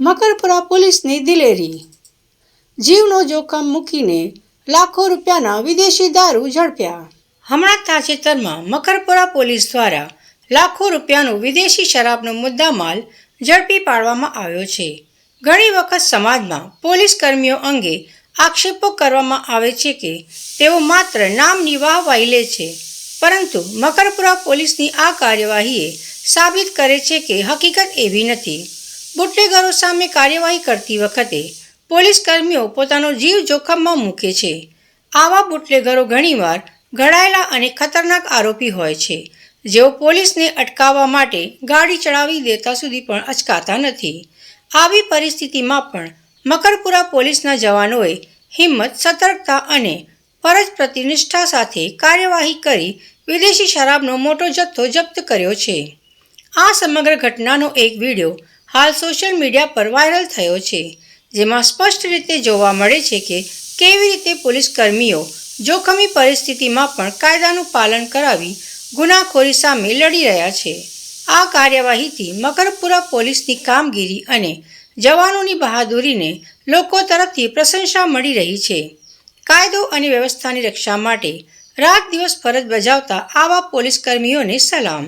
મકરપુરા પોલીસની દિલેરી. જીવનો જોખમ મૂકીને લાખો રૂપિયાના વિદેશી દારૂ ઝડપ્યા. હમણાં તાજેતરમાં મકરપુરા પોલીસ દ્વારા લાખો રૂપિયાનો વિદેશી શરાબનો મુદ્દામાલ ઝડપી પાડવામાં આવ્યો છે. ઘણી વખત સમાજમાં પોલીસ કર્મીઓ અંગે આક્ષેપો કરવામાં આવે છે કે તેઓ માત્ર નામ નિવાહવાઈ લે છે, પરંતુ મકરપુરા પોલીસની આ કાર્યવાહીએ સાબિત કરે છે કે હકીકત એવી નથી. બુટલેગરો સામે કાર્યવાહી કરતી વખતે પોલીસ કર્મીઓ પોતાનો જીવ જોખમમાં મૂકે છે. આવા બુટલેગરો ઘણીવાર ઘડાયેલા અને ખતરનાક આરોપી હોય છે. જેઓ પોલીસને અટકાવવા માટે ગાડી ચડાવી દેતા સુધી પણ અચકાતા નથી. આવી પરિસ્થિતિમાં પણ મકરપુરા પોલીસના જવાનોએ હિંમત, સતર્કતા અને ફરજ પ્રતિનિષ્ઠા સાથે કાર્યવાહી કરી વિદેશી શરાબનો મોટો જથ્થો જપ્ત કર્યો છે. આ સમગ્ર ઘટનાનો એક વીડિયો હાલ સોશિયલ મીડિયા પર વાયરલ થયો છે, જેમાં સ્પષ્ટ રીતે જોવા મળે છે કે કેવી રીતે પોલીસ કર્મીઓ જોખમી પરિસ્થિતિમાં પણ કાયદાનું પાલન કરાવી ગુનાખોરી સામે લડી રહ્યા છે. આ કાર્યવાહીથી મકરપુરા પોલીસની કામગીરી અને જવાનોની બહાદુરીને લોકો તરફથી પ્રશંસા મળી રહી છે. કાયદો અને વ્યવસ્થાની રક્ષા માટે રાત દિવસ ફરજ બજાવતા આવા પોલીસ કર્મીઓને સલામ.